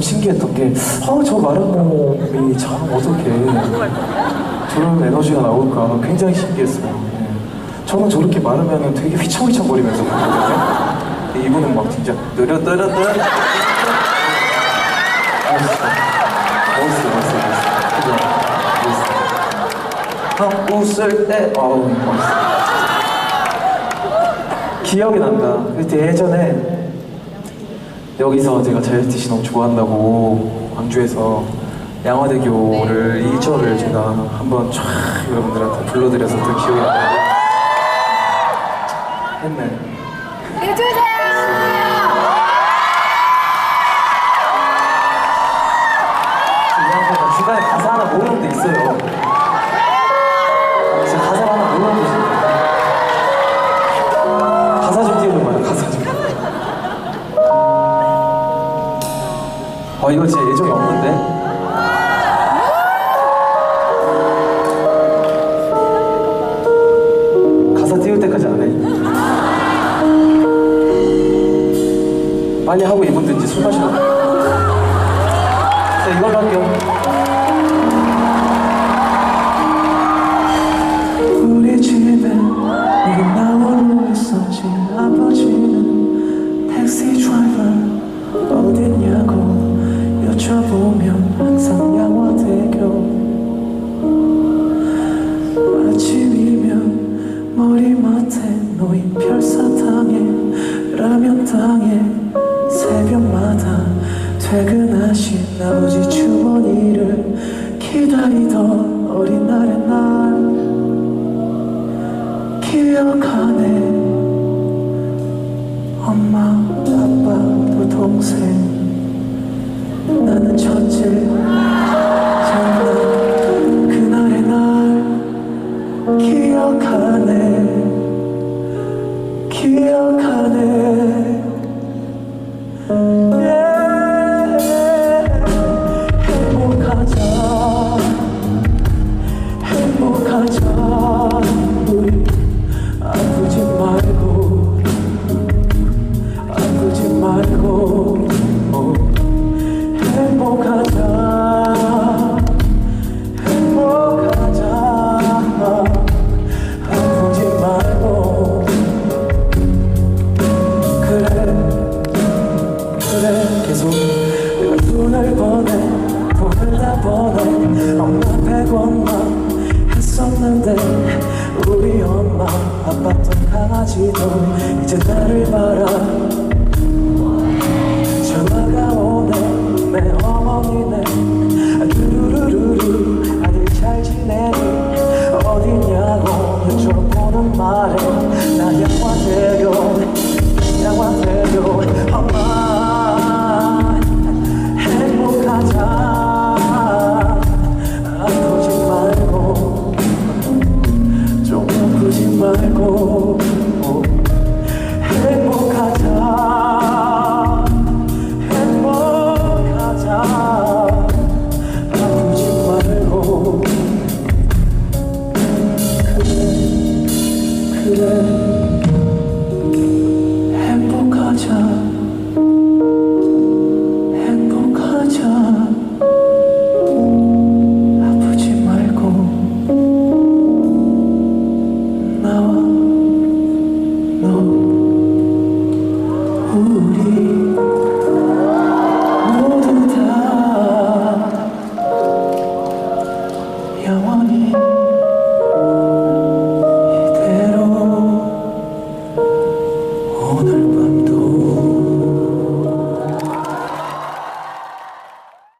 참 신기했던 게, 아, 저 마른 몸이 참 어떻게 저런 에너지가 나올까 굉장히 신기했어요. 예. 저는 저렇게 마르면 되게 휘청휘청거리면서 보거든요. 이분은 막 진짜 느려뜨려뜨려 멋있어. 멋있어, 멋있어, 멋있어. 그죠? 멋있어. 형 웃을 때, 어우, 멋있어. 기억이 난다. 그때 예전에 여기서 제가 자이언티씨 너무 좋아한다고 광주에서 양화대교를 1절을 제가 한번 쫙 여러분들한테 불러드려서 더 기억이 나요. 했네. 지금 아, 이거 진짜 예정이 없는데? 가사 띄울 때까지 안 해. 빨리 하고 이제 술 마시러 가. 자, 이걸로 할게요. 놓인 별사탕에 라면탕에 새벽마다 퇴근하신 아버지 주머니를 기다리던 어린 날의 날. 기억하네. 엄마 아빠 도 동생. 나는 첫째 했었는데 우리 엄마 아팠던 강아지도 이제 나를 바라. 전화가 오네 내 어머니네